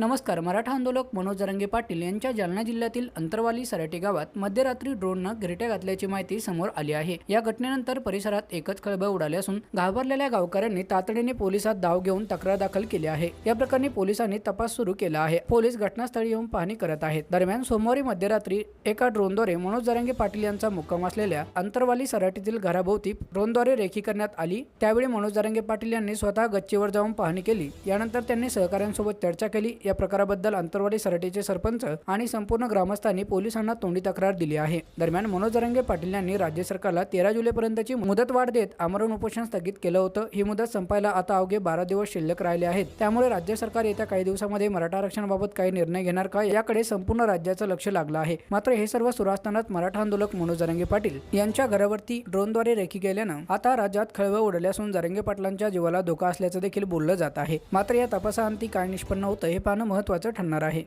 नमस्कार मराठा आंदोलक मनोज जरंगे पाटील यांच्या जालना जिल्ह्यातील अंतरवाली सराटी गावात मध्यरात्री ड्रोननं घिरट्या घातल्याची माहिती समोर आली आहे. या घटनेनंतर परिसरात एकच खळबळ उडाली असून घाबरलेल्या गावकऱ्यांनी तातडीने पोलिसात धाव घेऊन तक्रार दाखल केली आहे. या प्रकरणी पोलिसांनी तपास सुरू केला आहे. पोलीस घटनास्थळी येऊन पाहणी करत आहेत. दरम्यान सोमवारी मध्यरात्री एका ड्रोनद्वारे मनोज जरंगे पाटील यांचा मुक्काम असलेल्या अंतरवाली सराटीतील घराभोवती ड्रोनद्वारे रेखी करण्यात आली. त्यावेळी मनोज जरंगे पाटील यांनी स्वतः गच्चीवर जाऊन पाहणी केली. यानंतर त्यांनी सहकाऱ्यांसोबत चर्चा केली. या प्रकाराबद्दल अंतरवाडी सराटीचे सरपंच आणि संपूर्ण ग्रामस्थांनी पोलिसांना तोंडी तक्रार दिली आहे. दरम्यान मनोज रंगे पाटील यांनी राज्य सरकारला तेरा जुलैपर्यंतची मुदतवाढ देत आमरण उपोषण स्थगित केलं होतं. ही मुदत संपायला आता अवघे बारा दिवस शिल्लक राहिले आहेत. त्यामुळे राज्य सरकार येत्या काही दिवसामध्ये मराठा आरक्षणाबाबत काही निर्णय घेणार का याकडे संपूर्ण राज्याचं लक्ष लागलं आहे. मात्र हे सर्व सुरू असतानाच मराठा आंदोलक मनोज जरंगे पाटील यांच्या घरावरती ड्रोनद्वारे रेखी गेल्यानं आता राज्यात खळबळ उडली असून जरंगे पाटलांच्या जीवाला धोका असल्याचं देखील बोललं जात आहे. मात्र या तपासाअंती काय निष्पन्न होतं हे पाहणं महत्त्वाचं ठरणार आहे.